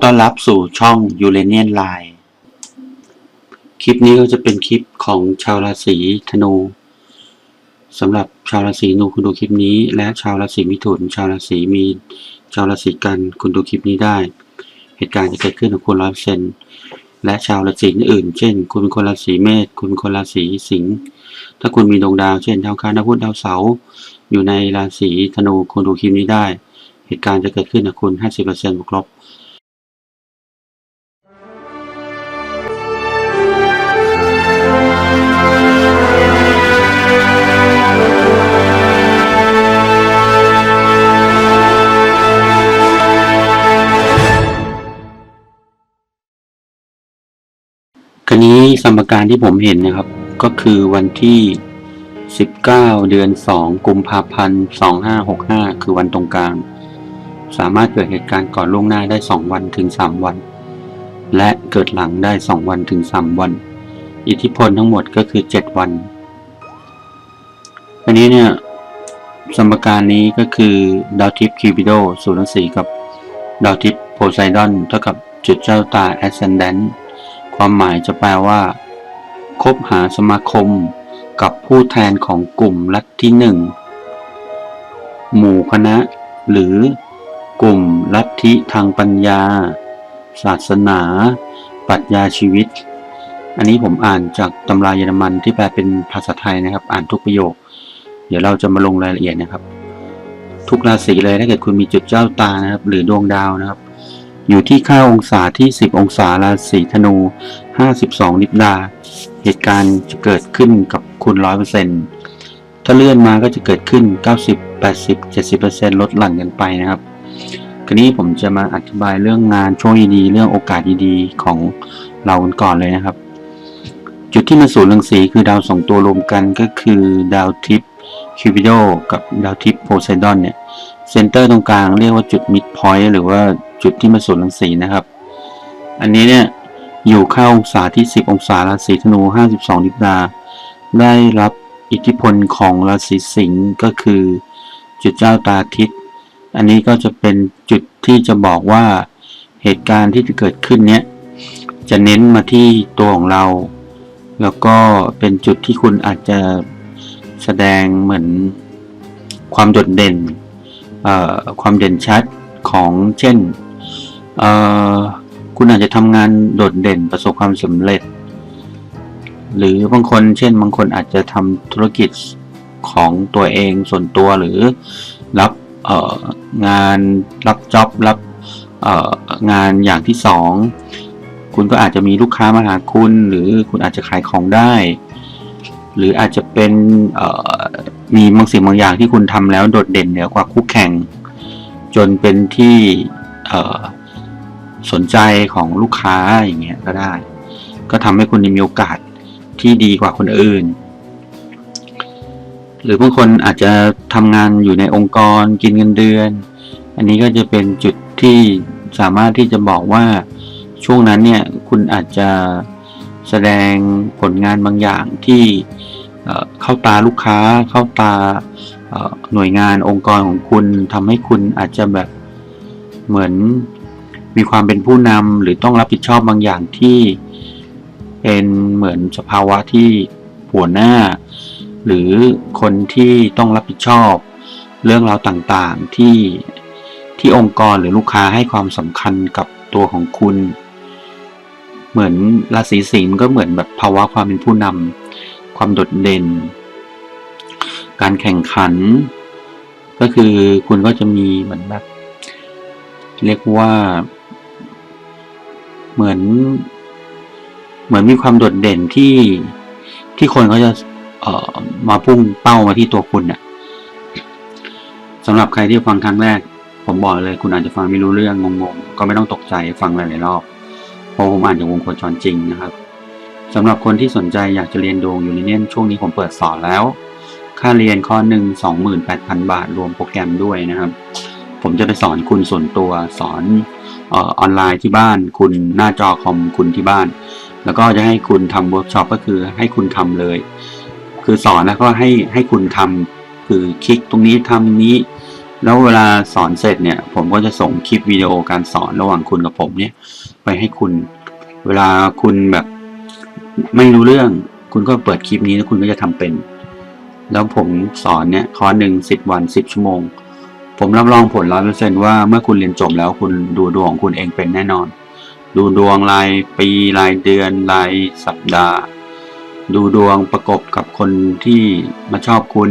อต้อนรับสู่ช่อง u r a n i a n Line คลิปนี้ก็จะเป็นคลิปของชาวราศีธนูสำหรับชาวราศีนูคุณดูคลิปนี้ และชาวราศีมิถุน ชาวราศีมีนชาวราศีกันคุณดูคลิปนี้ได้ เหตุการณ์จะเกิดขึ้นกับคุณร้อยเปอร์เซ็นและชาวราศีอื่น เช่น คุณเป็นคนราศีเมษคุณเป็นคนราศีสิงห์ถ้าคุณมีดวงดาว เช่นดาวคารดาวพุธดาวเสาร์อยู่ในราศีธนูคุณดูคลิปนี้ได้ เหตุการณ์จะเกิดขึ้นกับคุณ 50%บวกลบ นี้สมการที่ผมเห็นนะครับ ก็คือวันที่ 19 เดือน 2 กุมภาพันธ์ 2565 คือวันตรงกลาง สามารถเกิดเหตุการณ์ก่อนล่วงหน้าได้ 2 วันถึง 3 วัน และเกิดหลังได้ 2 วันถึง 3 วัน อิทธิพลทั้งหมดก็คือ 7 วันคราวนี้เนี่ยสมการนี้ก็คือดาวทิพย์คิวปิโดสูรังสีกับดาวทิพย์โพไซดอนเท่ากับจุดเจ้าตาแอสเซนแดนต์ ความหมายจะแปลว่าคบหาสมาคมกับผู้แทนของกลุ่มลัทธิหนึ่ง หมู่คณะ หรือกลุ่มลัทธิทางปัญญา ศาสนา ปรัชญาชีวิต อันนี้ผมอ่านจากตำราเยอรมันที่แปลเป็นภาษาไทยนะครับ อ่านทุกประโยค เดี๋ยวเราจะมาลงรายละเอียดนะครับ ทุกราศีเลยถ้าเกิดคุณมีจุดเจ้าตานะครับ หรือดวงดาวนะครับ อยู่ที่ค่าองศาที่ 10 องศาราศีธนู 52 นิบดา เหตุการณ์จะเกิดขึ้นกับคุณ 100%ถ้าเลื่อนมาก็จะเกิดขึ้น 90 80 70%ลดหลั่นกันไปนะครับคราวนี้ผมจะมาอธิบายเรื่องงานช่วงดีๆเรื่องโอกาสดีๆของเรากันก่อนเลยนะครับ จุดที่มาสู่รังสีคือดาวสองตัวรวมกันก็คือดาวทิพย์คิวปิโดกับดาวทิพย์โพไซดอนเนี่ย เซนเตอร์ตรงกลางเรียกว่าจุดมิดพอยต์หรือว่าจุดที่มาสู่รังสีนะครับ อันนี้เนี่ยอยู่เข้าองศาที่ 10 องศาราศีธนู 52นิบดา ได้รับอิทธิพลของราศีสิงห์ก็คือจุดเจ้าตาทิศอันนี้ก็จะเป็นจุดที่จะบอกว่าเหตุการณ์ที่จะเกิดขึ้นเนี้ยจะเน้นมาที่ตัวของเรา แล้วก็เป็นจุดที่คุณอาจจะแสดงเหมือนความโดดเด่น ความเด่นชัดของเช่น คุณอาจจะทำงานโดดเด่นประสบความสำเร็จ หรือบางคนเช่น บางคนอาจจะทำธุรกิจของตัวเองส่วนตัวหรือรับงานรับจ็อบรับงานอย่างที่สองคุณก็อาจจะมีลูกค้ามาหาคุณ หรือคุณอาจจะขายของได้ หรืออาจจะเป็นมีบางสิ่งบางอย่างที่คุณทำแล้วโดดเด่นเหนือกว่าคู่แข่ง จนเป็นที่สนใจของลูกค้าอย่างเงี้ยก็ได้ ก็ทำให้คุณมีโอกาสที่ดีกว่าคนอื่น หรือบางคนอาจจะทำงานอยู่ในองค์กรกินเงินเดือน อันนี้ก็จะเป็นจุดที่สามารถที่จะบอกว่าช่วงนั้นเนี่ยคุณอาจจะ แสดงผลงานบางอย่างที่เข้าตาลูกค้าเข้าตาหน่วยงานองค์กรของคุณทำให้คุณอาจจะแบบเหมือนมีความเป็นผู้นำหรือต้องรับผิดชอบบางอย่างที่เป็นเหมือนสภาวะที่หัวหน้า หรือคนที่ต้องรับผิดชอบ เรื่องราวต่างๆที่ที่องค์กรหรือลูกค้าให้ความสำคัญกับตัวของคุณ เหมือนราศีสิงห์มันก็เหมือนแบบภาวะความเป็นผู้นำความโดดเด่น การแข่งขัน ก็คือคุณก็จะมีเหมือนแบบ เรียกว่า เหมือน เหมือนมีความโดดเด่นที่ที่คนเขาจะเอ่อมาพุ่งเป้ามาที่ตัวคุณน่ะสำหรับใครที่ฟังครั้งแรก ผมบอกเลย คุณอาจจะฟังไม่รู้เรื่องงงๆ ก็ไม่ต้องตกใจฟังหลายๆรอบ ราะผมอ่านจากวงโคจรจริงนะครับสำหรับคนที่สนใจอยากจะเรียนดวงยูนิเนียนช่วงนี้ผมเปิดสอนแล้ว ค่าเรียนข้อหนึ่งสองหมื่นแปดพันบาท รวมโปรแกรมด้วยนะครับ ผมจะไปสอนคุณส่วนตัวสอนเออออนไลน์ที่บ้าน คุณหน้าจอคอมคุณที่บ้าน แล้วก็จะให้คุณทำเวิร์กช็อปก็คือให้คุณทำเลย คือสอนแล้วก็ให้ให้คุณทำคือคลิกตรงนี้ทำนี้ แล้วเวลาสอนเสร็จเนี่ย ผมก็จะส่งคลิปวิดีโอการสอนระหว่างคุณกับผมเนี่ย ไปให้คุณ เวลาคุณแบบไม่รู้เรื่อง คุณก็เปิดคลิปนี้แล้วคุณก็จะทำเป็น แล้วผมสอนเนี่ยคอร์สหนึ่งสิบวันสิบชั่วโมง ผมรับรองผลร้อยเปอร์เซนว่าเมื่อคุณเรียนจบแล้วคุณดูดวงของคุณเองเป็นแน่นอน ดูดวงรายปีรายเดือนรายสัปดาห์ ดูดวงประกบกับคนที่มาชอบคุณ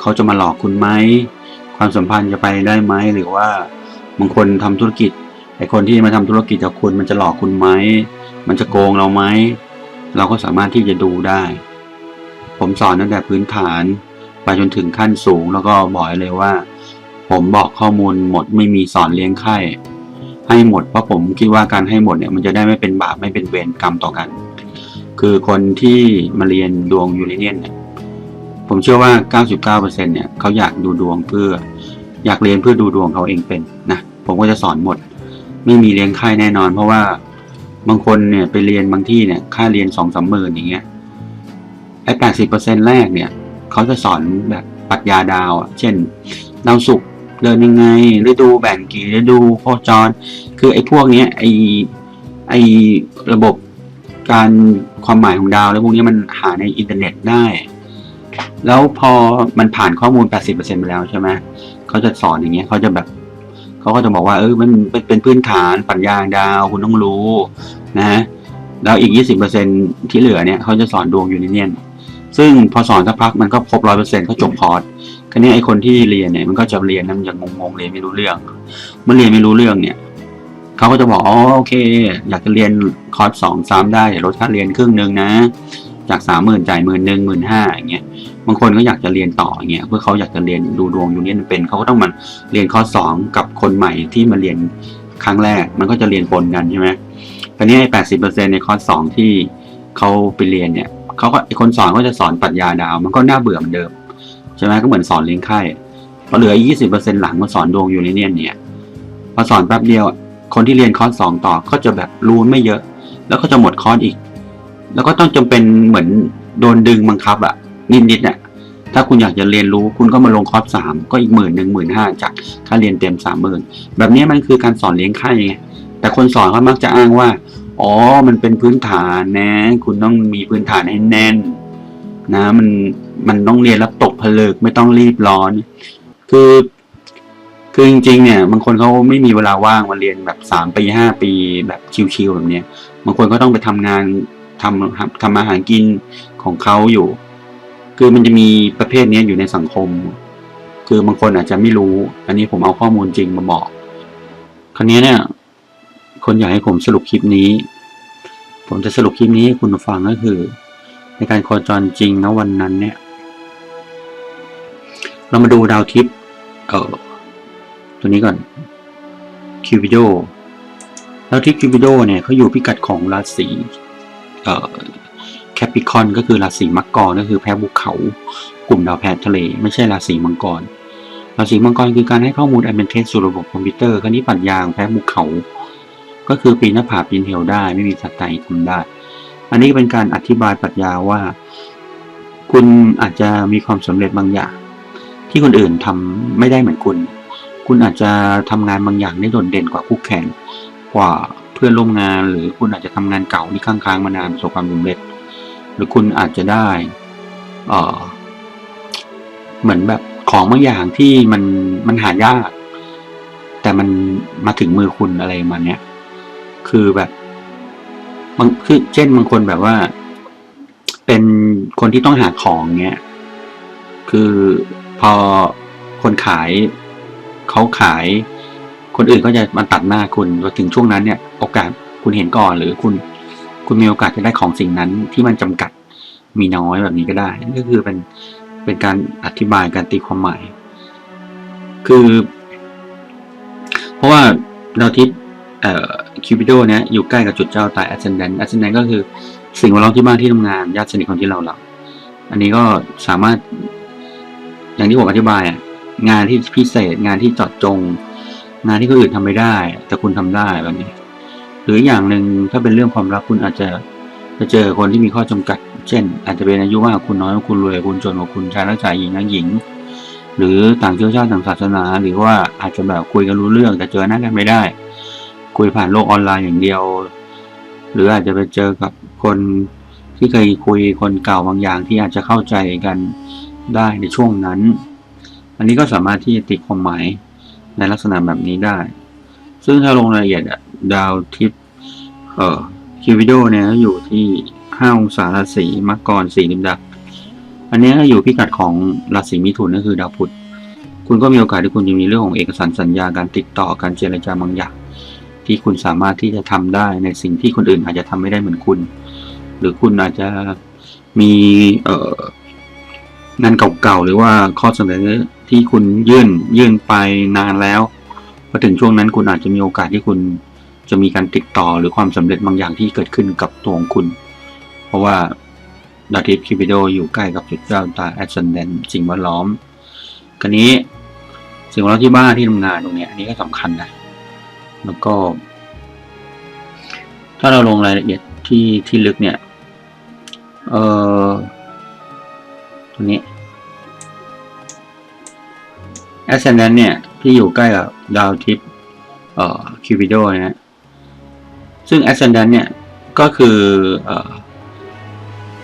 เขาจะมาหลอกคุณไหม ความสัมพันธ์จะไปได้ไหมหรือว่าบางคนทำธุรกิจไอคนที่มาทำธุรกิจกับคุณมันจะหลอกคุณไหมมันจะโกงเราไหมเราก็สามารถที่จะดูได้ ผมสอนตั้งแต่พื้นฐานไปจนถึงขั้นสูงแล้วก็บอกเลยว่า ผมบอกข้อมูลหมดไม่มีสอนเลี้ยงไข่ให้หมดเพราะผมคิดว่าการให้หมดเนี่ยมันจะได้ไม่เป็นบาปไม่เป็นเวรกรรมต่อกัน คือคนที่มาเรียนดวงยูเรเนียนเนี่ย ผมเชื่อว่า 99%เนี่ยเขาอยากดูดวงเพื่ออยากเรียนเพื่อดูดวงเขาเองเป็นนะผมก็จะสอนหมด ไม่มีเลี้ยงค่ายแน่นอน เพราะว่าบางคนเนี่ยไปเรียนบางที่เนี่ยค่าเรียนสองสามหมื่นอย่างเงี้ยไอ้แปดสิบเปอร์เซ็นแรกเนี่ยเขาจะสอนแบบปรัชญาดาวอะเช่นดาวศุกร์เดินยังไงฤดูแบ่งกี่ฤดูโคจร คือไอ้พวกเนี้ยไอ้ไอ้ระบบการความหมายของดาวแล้วพวกนี้มันหาในอินเทอร์เน็ตได้ แล้วพอมันผ่านข้อมูล 80%ไปแล้วใช่ไหมเขาจะสอนอย่างเงี้ยเขาจะแบบเขาก็จะบอกว่าเออมันเป็นพื้นฐานปรัชญาดาวคุณต้องรู้นะฮะแล้วอีก 20%ที่เหลือเนี่ยเขาจะสอนดวงอยูนิเนียนซึ่งพอสอนสักพักมันก็ครบร้อยเปอร์เซ็นต์ก็จบคอร์สคราวนี้ไอ้คนที่เรียนเนี่ยมันก็จะเรียนนะมันจะงงๆเรียนไม่รู้เรื่อง เมื่อเรียนไม่รู้เรื่องเนี่ยเขาก็จะบอกอ๋อโอเค อยากจะเรียนคอร์สสองสามได้ลดค่าเรียนครึ่งหนึ่งนะ จากสามหมื่นจ่ายหมื่นหนึ่งหมื่นห้าอย่างเงี้ยบางคนก็อยากจะเรียนต่ออย่างเงี้ยเพื่อเขาอยากจะเรียนดูดวงยูเนียนเป็นเขาก็ต้องมาเรียนคอร์สสองกับคนใหม่ที่มาเรียนครั้งแรก มันก็จะเรียนปนกันใช่ไหมคราวนี้ไอ้แปดสิบเปอร์เซ็นในคอร์สสองที่เขาไปเรียนเนี่ยเขาก็ไอ้คนสอนก็จะสอนปรัชญาดาว มันก็น่าเบื่อเหมือนเดิมใช่ไหมก็เหมือนสอนเลี้ยงไข่พอเหลือยี่สิบเปอร์เซ็นหลังมาสอนดวงยูเนียนเนี่ยพอสอนแป๊บเดียวคนที่เรียนคอร์สสองต่อก็จะแบบรู้ไม่เยอะ แล้วก็จะหมดคอร์สอีก แล้วก็ต้องจำเป็นเหมือนโดนดึงบังคับอะนิดๆเนี่ยถ้าคุณอยากจะเรียนรู้คุณก็มาลงคอร์สสามก็อีกหมื่นหนึ่งหมื่นห้าจากค่าเรียนเต็มสามหมื่นแบบนี้มันคือการสอนเลี้ยงไข่ไงแต่คนสอนเขามักจะอ้างว่า อ๋อ มันเป็นพื้นฐานนะ คุณต้องมีพื้นฐานให้แน่น นะ มันมันต้องเรียนแล้วตกผลึกไม่ต้องรีบร้อน คือคือจริงๆเนี่ยบางคนเขาไม่มีเวลาว่างมาเรียนแบบสามปีห้าปีแบบชิวๆแบบเนี้ยบางคนก็ต้องไปทำงาน ทำทำอาหารกินของเขาอยู่ คือมันจะมีประเภทนี้อยู่ในสังคม คือบางคนอาจจะไม่รู้ อันนี้ผมเอาข้อมูลจริงมาบอก คราวนี้เนี่ย คนอยากให้ผมสรุปคลิปนี้ ผมจะสรุปคลิปนี้ให้คุณฟังก็คือ ในการโคจรจริงนะวันนั้นเนี่ย เรามาดูดาวทิพย์เออตัวนี้ก่อนคิวบิโดดาวทิพย์คิวบิโดเนี่ยเขาอยู่พิกัดของราศี แคปิคอนก็คือราศีมังกรก็คือแพ้ภูเขากลุ่มดาวแพทะเล ไม่ใช่ราศีมังกรราศีมังกรคือการให้ข้อมูลอันเป็นเท็จสู่ระบบคอมพิวเตอร์คราวนี้ปัญญางแพ้ภูเขา ก็คือปีนหน้าผาปีนเหวได้ไม่มีสัตว์ใดทำได้ อันนี้เป็นการอธิบายปรัชญาว่า คุณอาจจะมีความสำเร็จบางอย่าง ที่คนอื่นทำไม่ได้เหมือนคุณ คุณอาจจะทำงานบางอย่างได้โดดเด่นกว่าคู่แข่งกว่า เพื่อนร่วมงาน หรือคุณอาจจะทำงานเก่าที่ค้างๆมานานประสบความสำเร็จ หรือคุณอาจจะได้เออเหมือนแบบของบางอย่างที่มันมันหายาก แต่มันมาถึงมือคุณอะไรมาเนี้ยคือแบบบางคือเช่นบางคนแบบว่า เป็นคนที่ต้องหาของเงี้ยคือพอคนขายเขาขาย คนอื่นก็จะมาตัดหน้าคุณพอถึงช่วงนั้นเนี่ยโอกาสคุณเห็นก่อนหรือคุณ คุณมีโอกาสจะได้ของสิ่งนั้นที่มันจำกัดมีน้อยแบบนี้ก็ได้ก็คือเป็นเป็นการอธิบายการตีความหมาย คือ เพราะว่าดาวทิศเอ่อคิวปิโดเนี่ยอยู่ใกล้กับจุดเจ้าตาย ascendant ascendant ก็คือสิ่งแวดล้อมที่บ้านที่ทำงานญาติสนิทคนที่เราเราอันนี้ก็สามารถ อย่างที่ผมอธิบายอะงานที่พิเศษงานที่จอดจง งานที่คนอื่นทำไม่ได้ แต่คุณทำได้แบบนี้ หรืออย่างหนึ่งถ้าเป็นเรื่องความรักคุณอาจจะจะเจอคนที่มีข้อจำกัด เช่น อาจจะเป็นอายุมากกว่าคุณน้อยว่าคุณรวยว่าคุณจนกว่าคุณชายรักชายหญิงรักหญิง หรือต่างเชื้อชาติต่างศาสนา หรือว่าอาจจะแบบคุยกันรู้เรื่อง แต่เจอหน้ากันไม่ได้ คุยผ่านโลกออนไลน์อย่างเดียว หรืออาจจะไปเจอกับคนที่เคยคุยคนเก่าบางอย่างที่อาจจะเข้าใจกันได้ในช่วงนั้น อันนี้ก็สามารถที่จะติดความหมาย ในลักษณะแบบนี้ได้ ซึ่งถ้าลงรายละเอียดดาวทิพเอ่อคิววิดีโอเนี่ยอยู่ที่ห้าองศาราศีมังกรสีลิมดักอันนี้ก็อยู่พิกัดของราศีมิถุนก็คือดาวพุธคุณก็มีโอกาสที่คุณจะมีเรื่องของเอกสารสัญญาการติดต่อการเจรจาบางอย่างที่คุณสามารถที่จะทำได้ในสิ่งที่คนอื่นอาจจะทำไม่ได้เหมือนคุณ หรือคุณอาจจะมีเอ่องานเก่าๆหรือว่าข้อเสนอ ที่คุณยื่นยื่นไปนานแล้วพอถึงช่วงนั้นคุณอาจจะมีโอกาสที่คุณจะมีการติดต่อหรือความสำเร็จบางอย่างที่เกิดขึ้นกับตัวของคุณ เพราะว่าดาวทิพย์คิปิโดอยู่ใกล้กับจุดเจ้าตาแอสเซนเดนสิ่งแวดล้อมกันนี้สิ่งแวดล้อมที่บ้านที่ทำงานตรงนี้อันนี้ก็สำคัญนะแล้วก็ ถ้าเราลงรายละเอียดที่ที่ลึกเนี่ย เอ่อตรงนี้ Ascendant เนี่ย ที่อยู่ใกล้กับดาวทิพย์เอ่อคิวปิโดนะฮะซึ่ง Ascendant เนี่ย ก็คือเอ่อ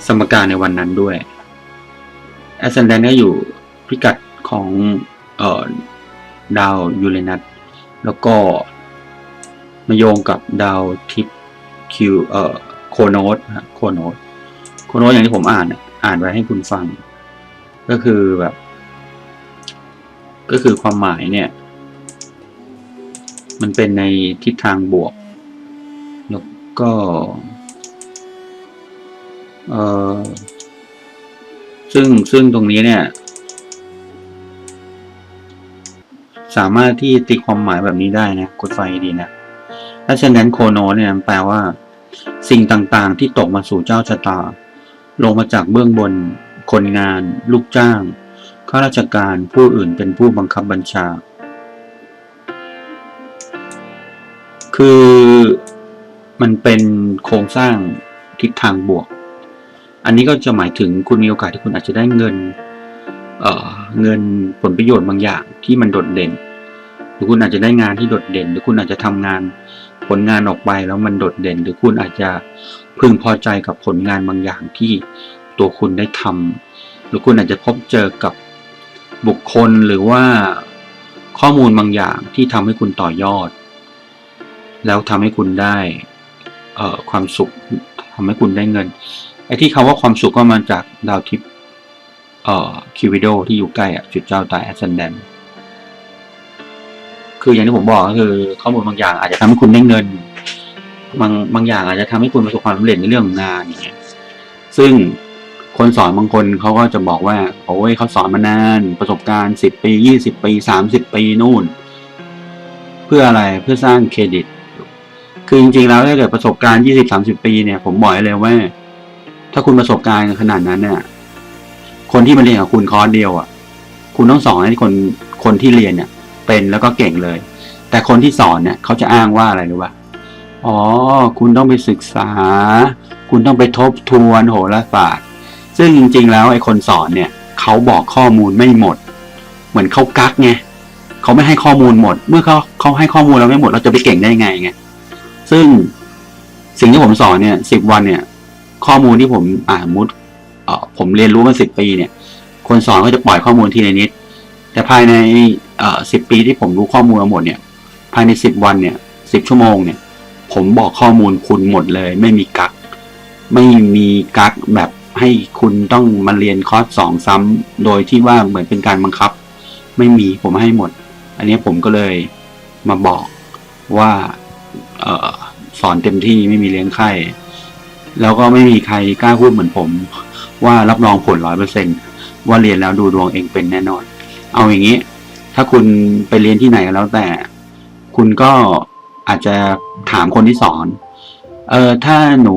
สมการในวันนั้นด้วย Ascendant ก็อยู่พิกัดของเอ่อดาวยูเรนัสแล้วก็มาโยงกับดาวทิพย์คิวเอ่อโคโนสโคโนสโคโนสอย่างที่ผมอ่านอ่านไว้ให้คุณฟัง ก็คือแบบ ก็คือความหมายเนี่ย มันเป็นในทิศทางบวก แล้วก็เออซึ่งซึ่งตรงนี้เนี่ย สามารถที่ตีความหมายแบบนี้ได้นะกดไฟดีนะถ้าเช่นนั้นโคโนเนี่ยแปลว่า สิ่งต่างๆ ที่ตกมาสู่เจ้าชะตา ลงมาจากเบื้องบน คนงาน ลูกจ้าง ข้าราชการผู้อื่นเป็นผู้บังคับบัญชา คือมันเป็นโครงสร้างทิศทางบวก อันนี้ก็จะหมายถึงคุณมีโอกาสที่คุณอาจจะได้เงินเเงินผลประโยชน์บางอย่างที่มันโดดเด่น หรือคุณอาจจะได้งานที่โดดเด่น หรือคุณอาจจะทำงานผลงานออกไปแล้วมันโดดเด่น หรือคุณอาจจะพึงพอใจกับผลงานบางอย่างที่ตัวคุณได้ทำหรือคุณอาจจะพบเจอกับ บุคคลหรือว่าข้อมูลบางอย่างที่ทำให้คุณต่อยอด แล้วทำให้คุณได้เความสุขทำให้คุณได้เงินไอ้ที่คาว่าความสุขก็มาจากดาวทิพย์เอ่อคิวิโดที่อยู่ใกล้อะจุดเจ้าตายแอสเซนเดนคืออย่างที่ผมบอกก็คือ ข้อมูลบางอย่างอาจจะทำให้คุณได้เงิน บางบางอย่างอาจจะทำให้คุณประสบความสำเร็จในเรื่องของงานอย่างเงี้ยซึ่ง คนสอนบางคนเขาก็จะบอกว่าโอ้ยเขาสอนมานานประสบการณ์สิบปียี่สิบปีสามสิบปีนู่น เพื่ออะไรเพื่อสร้างเครดิต คือจริงๆแล้วถ้าเกิดประสบการณ์ยี่สิบสามสิบปีเนี่ย ผมบอกเลยว่า ถ้าคุณประสบการณ์ขนาดนั้นเนี่ย คนที่มาเรียนกับคุณคอร์สเดียวอะ คุณต้องสอนให้คนคนที่เรียนเนี่ย เป็นแล้วก็เก่งเลย แต่คนที่สอนเนี่ยเขาจะอ้างว่าอะไรรู้ป่ะอ๋อ คุณต้องไปศึกษา คุณต้องไปทบทวนโหราศาสตร์ ซึ่งจริง ๆ แล้วไอ้คนสอนเนี่ยเขาบอกข้อมูลไม่หมด เหมือนเขากักไงเขาไม่ให้ข้อมูลหมด เมื่อเขาเขาให้ข้อมูลเราไม่หมดเราจะไปเก่งได้ไงไงซึ่งสิ่งที่ผมสอนเนี่ยสิบวันเนี่ย ข้อมูลที่ผมอ่านมุดเอ่อผมเรียนรู้มาสิบปีเนี่ย คนสอนก็จะปล่อยข้อมูลทีละนิด แต่ภายในเอ่อสิบปีที่ผมรู้ข้อมูลมาหมดเนี่ย ภายในสิบวันเนี่ยสิบชั่วโมงเนี่ย ผมบอกข้อมูลคุณหมดเลย ไม่มีกัก ไม่มีกักแบบ ให้คุณต้องมาเรียนคอร์สสองซ้ำโดยที่ว่าเหมือนเป็นการบังคับ ไม่มีผมให้หมด อันนี้ผมก็เลยมาบอกว่าออสอนเต็มที่ไม่มีเลี้ยงไข้แล้วก็ไม่มีใครกล้าพูดเหมือนผม ว่ารับรองผลร้อยเปอร์เซ็นว่าเรียนแล้วดูดวงเองเป็นแน่นอน เอาอย่างนี้ ถ้าคุณไปเรียนที่ไหนก็แล้วแต่ คุณก็อาจจะถามคนที่สอน เออถ้าหนู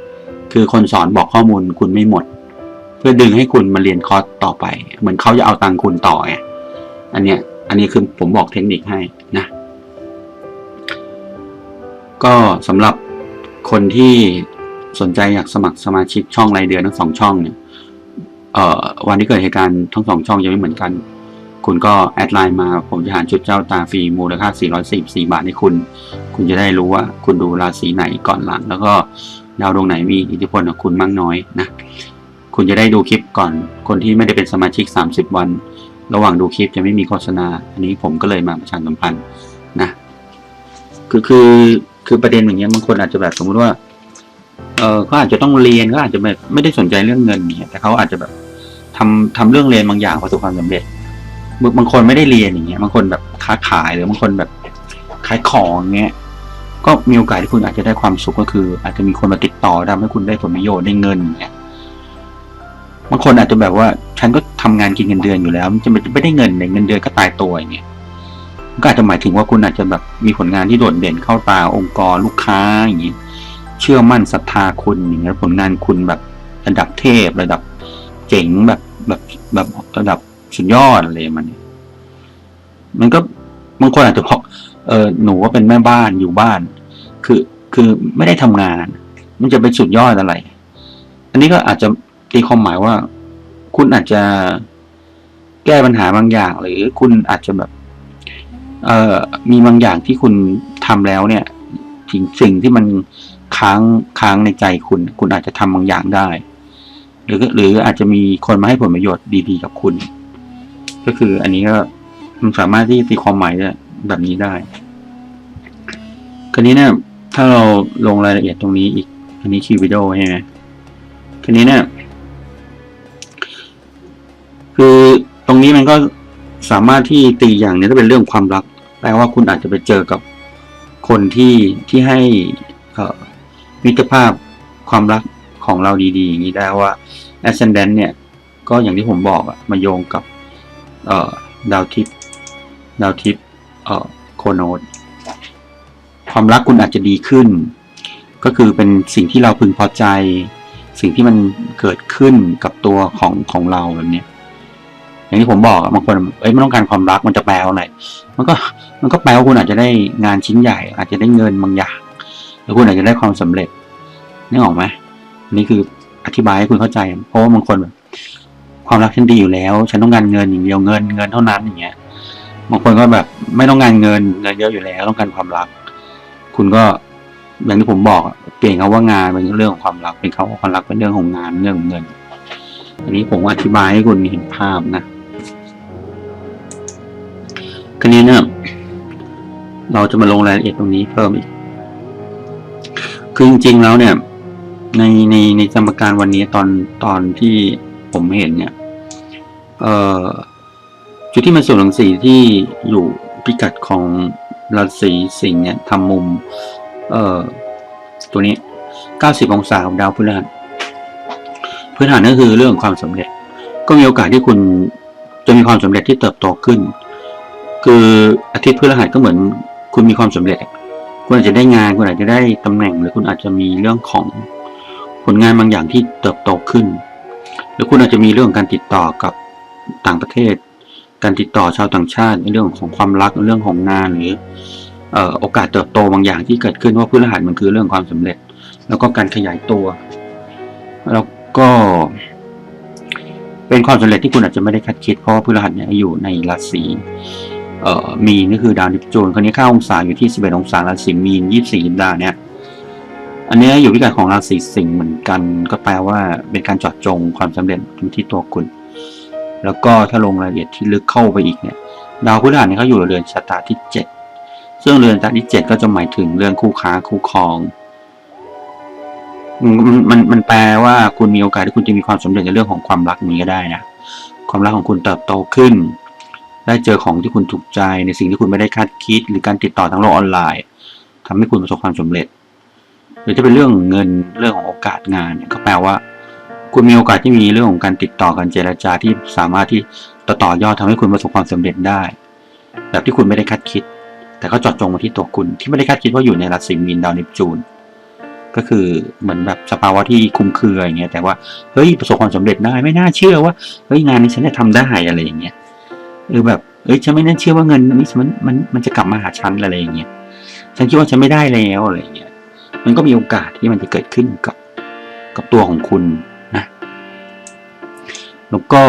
คือคนสอนบอกข้อมูลคุณไม่หมด เพื่อดึงให้คุณมาเรียนคอร์สต่อไป เหมือนเขาจะเอาตังคุณต่อไงอันเนี้ยอันนี้คือผมบอกเทคนิคให้นะ ก็สำหรับคนที่สนใจอยากสมัครสมาชิกช่องรายเดือนทั้งสองช่องเนี่ยเอ่อวันที่เกิดเหตุการณ์ทั้งสองช่องยังไม่เหมือนกัน คุณก็แอดไลน์มาผมจะหาชุดเจ้าตาฟรีมูลค่า 444 บาทให้คุณ คุณจะได้รู้ว่าคุณดูราศีไหนก่อนหลัง แล้วก็ ดาวดวงไหนมีอิทธิพลกับคุณมากน้อยนะ คุณจะได้ดูคลิปก่อน คนที่ไม่ได้เป็นสมาชิก 30 วัน ระหว่างดูคลิปจะไม่มีโฆษณา อันนี้ผมก็เลยมาประชาสัมพันธ์นะ คือคือคือประเด็นอย่างเงี้ยบางคนอาจจะแบบสมมุติว่า เออเขาอาจจะต้องเรียนเขาอาจจะแบบไม่ได้สนใจเรื่องเงินเนี่ยแต่เขาอาจจะแบบทำทำเรื่องเรียนบางอย่างประสบความสำเร็จบางคนไม่ได้เรียนอย่างเงี้ยบางคนแบบค้าขายหรือบางคนแบบขายของเงี้ย ก็มีโอกาสที่คุณอาจจะได้ความสุขก็คือ อาจจะมีคนมาติดต่อทำให้คุณได้ผลประโยชน์ได้เงินเงี้ยบางคนอาจจะแบบว่าฉันก็ทำงานกินเงินเดือนอยู่แล้วจะไม่ไม่ได้เงินในเงินเดือนก็ตายตัวอย่างเงี้ยก็อาจจะหมายถึงว่าคุณอาจจะแบบมีผลงานที่โดดเด่นเข้าตาองค์กรลูกค้าอย่างเงี้ยเชื่อมั่นศรัทธาคุณอย่างเงี้ยผลงานคุณแบบระดับเทพระดับเจ๋งแบบแบบแบบระดับสุดยอดอะไรมันมันก็ บางคนอาจจะบอกเออหนูว่าเป็นแม่บ้านอยู่บ้าน คือคือไม่ได้ทำงาน มันจะเป็นสุดยอดอะไร อันนี้ก็อาจจะตีความหมายว่า คุณอาจจะแก้ปัญหาบางอย่าง หรือคุณอาจจะแบบ เอ่อมีบางอย่างที่คุณทำแล้วเนี่ยสิ่งสิ่งที่มันค้างค้างในใจคุณ คุณอาจจะทำบางอย่างได้ หรือหรืออาจจะมีคนมาให้ผลประโยชน์ดีๆกับคุณ ก็คืออันนี้ก็ มันสามารถที่ตีความหมายแบบนี้ได้ คราวนี้เนี่ย ถ้าเราลงรายละเอียดตรงนี้อีก อันนี้คีย์วิดีโอใช่ไหมคราวนี้เนี่ย คือตรงนี้มันก็สามารถที่ตีอย่างเนี้ถ้าเป็นเรื่องความรัก แปลว่าคุณอาจจะไปเจอกับคนที่ที่ให้มิตรภาพความรักของเราดีๆ อย่างนี้ได้ว่า ascendant เนี่ย ก็อย่างที่ผมบอกอะมาโยงกับดาวทิพย์ ดาวทิพย์โคโนดความรักคุณอาจจะดีขึ้น ก็คือเป็นสิ่งที่เราพึงพอใจ สิ่งที่มันเกิดขึ้นกับตัวของของเราแบบนี้อย่างที่ผมบอกบางคนเอ้ยไม่ต้องการความรักมันจะแปลว่าอะไรมันก็มันก็แปลว่าคุณอาจจะได้งานชิ้นใหญ่ อาจจะได้เงินบางอย่างหรือคุณอาจจะได้ความสำเร็จนึกออกไหมนนี่คืออธิบายให้คุณเข้าใจ เพราะว่าบางคนแบบความรักฉันดีอยู่แล้ว ฉันต้องการเงินอย่างเดียวเงินเงินเท่านั้นอย่างเงี้ย บางคนก็แบบไม่ต้องการเงินเงินเยอะอยู่แล้วต้องการความรัก คุณก็อย่างที่ผมบอกเปลี่ยนคำว่างานเป็นเรื่องของความรักเป็นคำว่าความรักเป็นเรื่องของงานเรื่องของเงิน อันนี้ผมอธิบายให้คุณเห็นภาพนะคราวนี้เนี่ยเราจะมาลงรายละเอียดตรงนี้เพิ่มอีก คือจริงๆแล้วเนี่ย ในในในสมการวันนี้ตอนตอนที่ผมเห็นเนี่ย เอ่อ จุดที่มันส่วนหลังสีที่อยู่พิกัดของราศีสิงห์เนี่ยทำมุม เอ่อตัวนี้ 90 องศาของดาวพฤหัสพื้นฐานก็คือเรื่องความสำเร็จ ก็มีโอกาสที่คุณจะมีความสำเร็จที่เติบโตขึ้น คืออาทิตย์พฤหัสก็เหมือน คุณมีความสำเร็จ คุณอาจจะได้งาน คุณอาจจะได้ตำแหน่ง หรือคุณอาจจะมีเรื่องของผลงานบางอย่างที่เติบโตขึ้น หรือคุณอาจจะมีเรื่องการติดต่อกับต่างประเทศ การติดต่อชาวต่างชาติในเรื่องของความรักในเรื่องของงานหรืออโอกาสเติบโตบางอย่างที่เกิดขึ้นว่าพฤหัสมันคือเรื่องความสำเร็จ แล้วก็การขยายตัว แล้วก็เป็นความสำเร็จที่คุณอาจจะไม่ได้คาดคิดเพราะว่าพฤหัสเนี่ยอยู่ในราศีมีนก็คือดาวนิปจูนคนนี้ค่าองศาอยู่ที่ 11 องศาราศีมีน 24สัปดาเนี่ยอันนี้อยู่พิกัดของราศีสิงห์เหมือนกัน ก็แปลว่าเป็นการจอดจงความสำเร็จที่ตัวคุณ แล้วก็ถ้าลงรายละเอียดที่ลึกเข้าไปอีกเนี่ยดาวพฤหัสเนี่ยเขาอยู่ในเรือนชะตาที่ 7 ซึ่งเรือนชะตาที่ 7 ก็จะหมายถึงเรื่องคู่ค้าคู่ครองมันมันมันแปลว่าคุณมีโอกาสที่คุณจะมีความสำเร็จในเรื่องของความรักนี้ก็ได้นะความรักของคุณเติบโตขึ้น ได้เจอของที่คุณถูกใจในสิ่งที่คุณไม่ได้คาดคิด หรือการติดต่อทางโลกออนไลน์ทำให้คุณประสบความสำเร็จ หรือจะเป็นเรื่องเงินเรื่องของโอกาสงานเนี่ยก็แปลว่า คุณมีโอกาสที่มีเรื่องของการติดต่อการเจรจาที่สามารถที่ต่อต่อยอดทำให้คุณประสบความสำเร็จได้ แบบที่คุณไม่ได้คาดคิด แต่ก็เจอดจงมาที่ตัวคุณที่ไม่ได้คาดคิดว่าอยู่ในราศีมีนดาวเนปจูน ก็คือเหมือนแบบสภาวะที่คลุมเคืออย่างเงี้ยแต่ว่าเฮ้ยประสบความสำเร็จได้ไม่น่าเชื่อว่าเฮ้ยงานนี้ฉันจะทำได้อะไรอย่างเงี้ยเออแบบเอ้ยฉันไม่น่าเชื่อว่าเงินนี้มันมันมันจะกลับมาหาฉันอะไรอย่างเงี้ยฉันคิดว่าฉันไม่ได้แล้วอะไรอย่างเงี้ยมันก็มีโอกาสที่มันจะเกิดขึ้นกับกับตัวของคุณ แล้วก็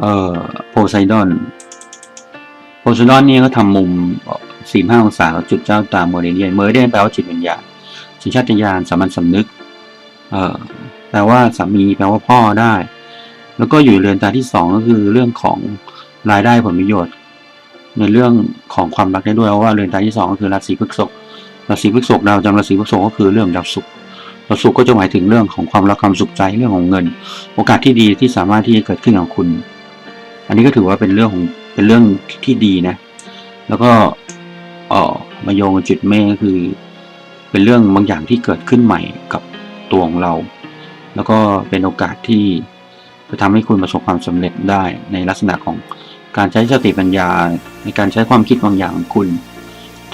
เอ่อโพไซดอนโพไซดอนเนี่ยก็ทำมุมสี่ห้าองศาจุดเจ้าตามโมเดเลียนเมอร์เดียนแปลว่าจิตวิญญาณสัญชาตญาณสามัญสำนึกเอ่อแปลว่าสามีแปลว่าพ่อได้ แล้วก็อยู่เรือนตาที่สองก็คือเรื่องของรายได้ผลประโยชน์ ในเรื่องของความรักได้ด้วยเพราะว่าเรือนตาที่สองก็คือราศีพฤษภราศีพฤษภดาวจำราศีพฤษภก็คือเรื่องดาวศุกร์ ดาวศุกร์ก็จะหมายถึงเรื่องของความรักความสุขใจเรื่องของเงิน โอกาสที่ดีที่สามารถที่จะเกิดขึ้นกับคุณ อันนี้ก็ถือว่าเป็นเรื่องของเป็นเรื่องที่ดีนะ แล้วก็เออมาโยงจุดเมฆก็คือ เป็นเรื่องบางอย่างที่เกิดขึ้นใหม่กับตัวของเรา แล้วก็เป็นโอกาสที่จะทำให้คุณประสบความสำเร็จได้ในลักษณะของการใช้สติปัญญาในการใช้ความคิดบางอย่างของคุณ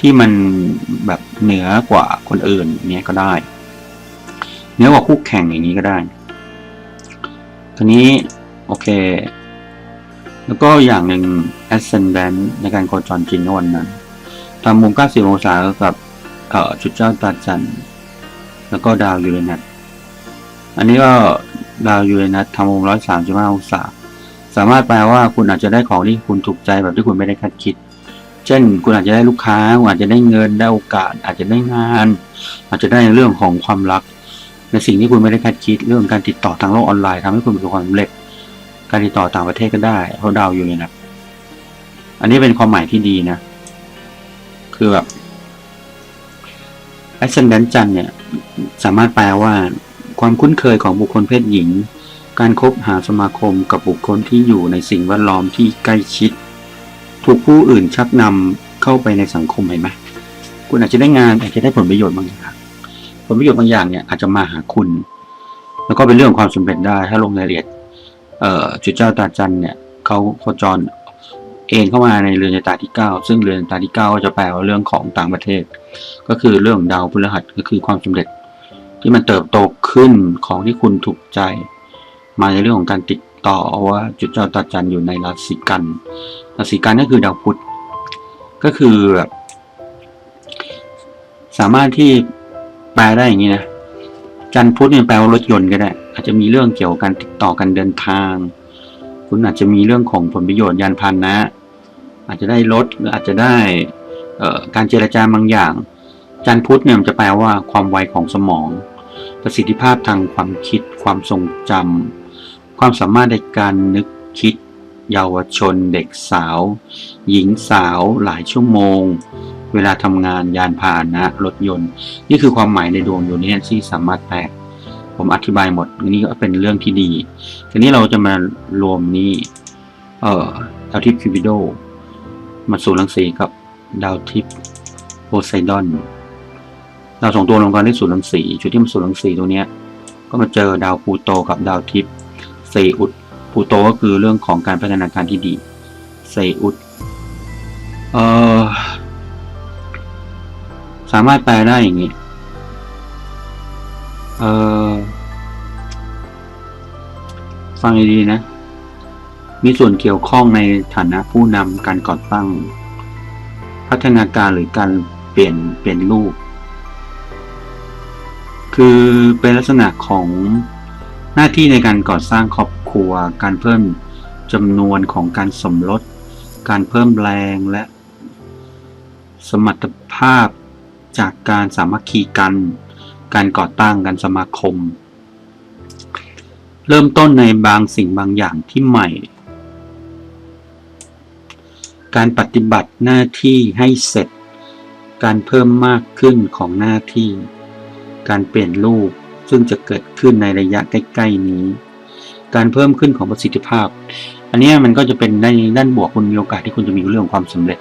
ที่มันแบบเหนือกว่าคนอื่นเนี้ยก็ได้ เหนือกว่าคู่แข่งอย่างนี้ก็ได้ทีนี้โอเค แล้วก็อย่างหนึ่ง ascendant ในการโคจรจริงในวันนั้นทำมุม 90 องศากับเอ่อจุดเจ้าตาจันทร์แล้วก็ดาวยูเรนัสอันนี้ก็ดาวยูเรนัสทำมุม 135 องศา สามารถแปลว่าคุณอาจจะได้ของที่คุณถูกใจแบบที่คุณไม่ได้คาดคิด เช่น คุณอาจจะได้ลูกค้า คุณอาจจะได้เงิน ได้โอกาส อาจจะได้งาน อาจจะได้เรื่องของความรัก ในสิ่งที่คุณไม่ได้คาดคิดเรื่องการติดต่อทางโลกออนไลน์ทำให้คุณประสบความสำเร็จ การติดต่อต่างประเทศก็ได้เพราะดาวอยู่เลยนะอันนี้เป็นความหมายที่ดีนะ คือแบบ ascendant จันจ์เนี่ย สามารถแปลว่า ความคุ้นเคยของบุคคลเพศหญิง การคบหาสมาคมกับบุคคลที่อยู่ในสิ่งแวดล้อมที่ใกล้ชิด ถูกผู้อื่นชักนำเข้าไปในสังคมเห็นไหมคุณอาจจะได้งานอาจจะได้ผลประโยชน์บางอย่าง ผลประโยชน์บางอย่างเนี่ยอาจจะมาหาคุณ แล้วก็เป็นเรื่องของความสำเร็จได้ ถ้าลงรายละเอียดเอ่อจุดเจ้าตาจันเนี่ยเขาโคจรเองเข้ามาในเรือนตาที่เก้าซึ่งเรือนตาที่เก้าก็จะแปลว่าเรื่องของต่างประเทศ ก็คือเรื่องดาวพฤหัสก็คือความสำเร็จ ที่มันเติบโตขึ้นของที่คุณถูกใจ มาในเรื่องของการติดต่อว่าจุดเจ้าตาจันอยู่ในราศีกันราศีกันก็คือดาวพุธก็คือแบบสามารถที่ แปลได้อย่างนี้นะจันพุธเนี่ยแปลว่ารถยนต์ก็ได้ อาจจะมีเรื่องเกี่ยวกับการติดต่อการเดินทาง คุณอาจจะมีเรื่องของผลประโยชน์ยานพาหนะ อาจจะได้รถหรืออาจจะได้เการเจรจาบางอย่าง จันพุธเนี่ยมันจะแปลว่าความไวของสมอง ประสิทธิภาพทางความคิด ความทรงจำความสามารถในการนึกคิด เยาวชน เด็กสาว หญิงสาว หลายชั่วโมง เวลาทำงานยานพาหนะรถยนต์ นี่คือความหมายในดวงยูเนียนที่สามารถแปลผมอธิบายหมดนนี้ก็เป็นเรื่องที่ดีทีนี้เราจะมารวมนี่เอ่อดาวทิพย์คิวบิโดมาสู่รังสีกับดาวทิพย์โพไซดอนดาวสองตัวรวมกันได้สู่รังสีจุดที่มันสู่รังสีตรงนี้ก็มาเจอดาวพูโตกับดาวทิพย์เซอุดพูโตก็คือเรื่องของการพัฒนาการที่ดีเซอุดเอ่อามารถแปลได้อย่างนี้ เอ่อฟังดีๆนะ มีส่วนเกี่ยวข้องในฐานะผู้นำการก่อตั้ง พัฒนาการหรือการเปลี่ยนเปลี่ยนรูป คือเป็นลักษณะของหน้าที่ในการก่อสร้างครอบครัว การเพิ่มจำนวนของการสมรส การเพิ่มแรงและสมรรถภาพ จากการสามัคคีกัน การก่อตั้งการสมาคม เริ่มต้นในบางสิ่งบางอย่างที่ใหม่ การปฏิบัติหน้าที่ให้เสร็จ การเพิ่มมากขึ้นของหน้าที่ การเปลี่ยนรูปซึ่งจะเกิดขึ้นในระยะใกล้ๆนี้ การเพิ่มขึ้นของประสิทธิภาพ อันนี้มันก็จะเป็นในด้านบวกคุณมีโอกาสที่คุณจะมีเรื่องของความสำเร็จ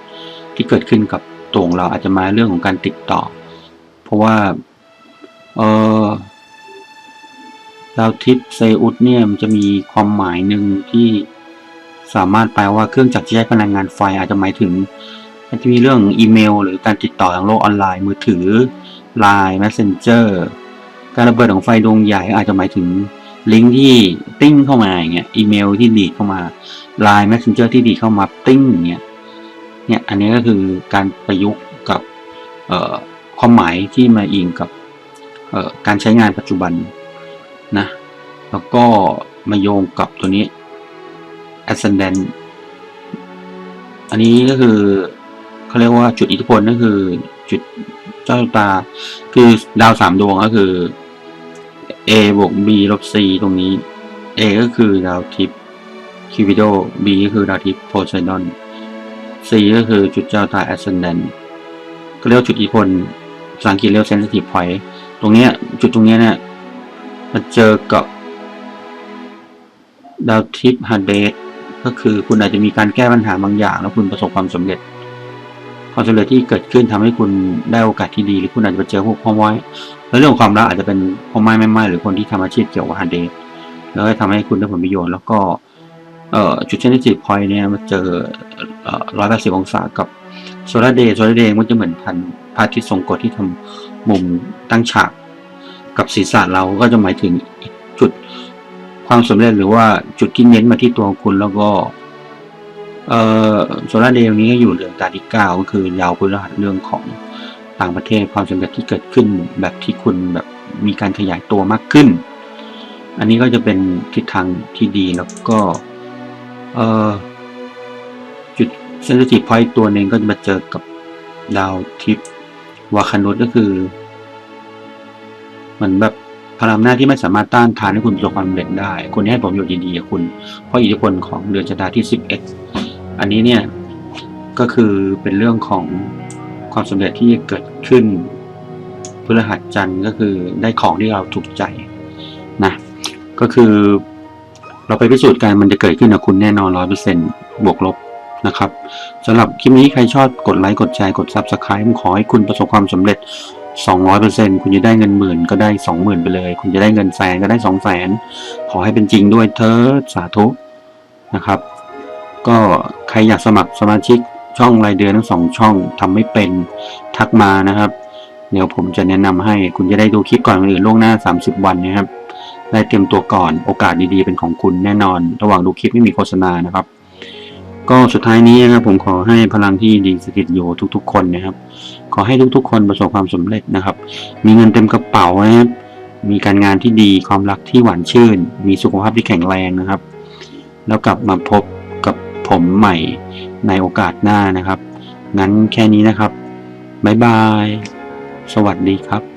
ที่เกิดขึ้นกับ ตัวของเราอาจจะมาเรื่องของการติดต่อ เพราะว่าเออดาวทิพย์เซอุสเนี่ยมันจะมีความหมายหนึ่งที่สามารถแปลว่าเครื่องจักรที่ใช้พลังงานไฟอาจจะหมายถึงอาจจะมีเรื่องอีเมล หรือการติดต่อทางโลกออนไลน์มือถือ Line Messenger การระเบิดของไฟดวงใหญ่อาจจะหมายถึงลิงก์ที่ติ้งเข้ามาอย่างเงี้ยอีเมลที่ดีดเข้ามา Line Messenger ที่ดีดเข้ามาติ้งอย่างเงี้ย เนี่ยอันนี้ก็คือการประยุกต์กับเอ่อความหมายที่มาอิงกับการใช้งานปัจจุบันนะแล้วก็มาโยงกับตัวนี้ ascendant อันนี้ก็คือเขาเรียกว่าจุดอิทธิพลก็คือจุดเจ้าตา คือดาวสามดวงก็คือ A บวก B ลบ C ตรงนี้ A ก็คือดาวทิพย์คิวิโด B ก็คือดาวทิพย์โพไซดอน C ก็คือจุดเจ้าตา ascendant ก็เรียกจุดอิทธิพลภาษาอังกฤษเรียก sensitive point ตรงนี้จุดตรงนี้เนี่ยมาเจอกับดาวทิพย์ฮาเดสก็คือคุณอาจจะมีการแก้ปัญหาบางอย่าง แล้วคุณประสบความสำเร็จ ความสำเร็จที่เกิดขึ้นทำให้คุณได้โอกาสที่ดี หรือคุณอาจจะไปเจอพวกพ่อไม้แล้วเรื่องความรักอาจจะเป็นพ่อไม้แม่ไม้หรือคนที่ทำอาชีพเกี่ยวกับฮาเดสแล้วทำให้คุณได้ผลประโยชน์แล้วก็ เอ่อจุดเชนจิตพอยเนี่ยมาเจอร้อยแปดสิบองศากับโซลาร์เดย์โซลาร์เดย์มันจะเหมือนพันพระอาทิตย์ทรงกฎที่ทำมุมตั้งฉาก กับศีรษะเราก็จะหมายถึงจุดความสำเร็จหรือว่าจุดที่เน้นมาที่ตัวคุณแล้วก็เอ่อโซลาร์เดย์นี้ก็อยู่เดือนตาที่เก้าก็คือยาวพฤหัสเรื่องของต่างประเทศความสำเร็จที่เกิดขึ้นแบบที่คุณแบบมีการขยายตัวมากขึ้น อันนี้ก็จะเป็นทิศทางที่ดีแล้วก็ เอ่อจุดเซนซิทีฟพอยต์ตัวหนึ่งก็จะมาเจอกับดาวทิพย์วาคานุสก็คือเหมือนแบบพลังอำนาที่ไม่สามารถต้านทานให้คุณประสบความสำเร็จได้ คุณให้ผลประโยชน์ดีๆกับคุณ เพราะอิทธิพลของเดือนชะตาที่11อันนี้เนี่ยก็คือเป็นเรื่องของความสำเร็จที่เกิดขึ้นพฤหัสจันทร์ก็คือได้ของที่เราถูกใจนะก็คือ เราไปพิสูจน์กันมันจะเกิดขึ้นกับคุณแน่นอนร้อยเปอร์เซ็นบวกลบนะครับสำหรับคลิปนี้ใครชอบกดไลค์กดแชร์กด Subscribe ผมขอให้คุณประสบความสำเร็จ 200%คุณจะได้เงินหมื่นก็ได้ 20,000 ไปเลย คุณจะได้เงินแสนก็ได้ 200,000ขอให้เป็นจริงด้วยเธอสาธุนะครับ ก็ใครอยากสมัครสมาชิกช่องรายเดือนทั้งสองช่องทำไม่เป็นทักมานะครับ เดี๋ยวผมจะแนะนำให้คุณจะได้ดูคลิปก่อนคนอื่นล่วงหน้า 30 วันนะครับ ได้เตรียมตัวก่อนโอกาสดีๆเป็นของคุณแน่นอน ระหว่างดูคลิปไม่มีโฆษณานะครับ ก็สุดท้ายนี้นะครับผมขอให้พลังที่ดีสถิตอยู่ทุกๆ คนนะครับ ขอให้ทุกๆ คนประสบความสำเร็จนะครับ มีเงินเต็มกระเป๋านะครับมีการงานที่ดีความรักที่หวานชื่น มีสุขภาพที่แข็งแรงนะครับ แล้วกลับมาพบกับผมใหม่ในโอกาสหน้านะครับ งั้นแค่นี้นะครับ บ๊ายบาย สวัสดีครับ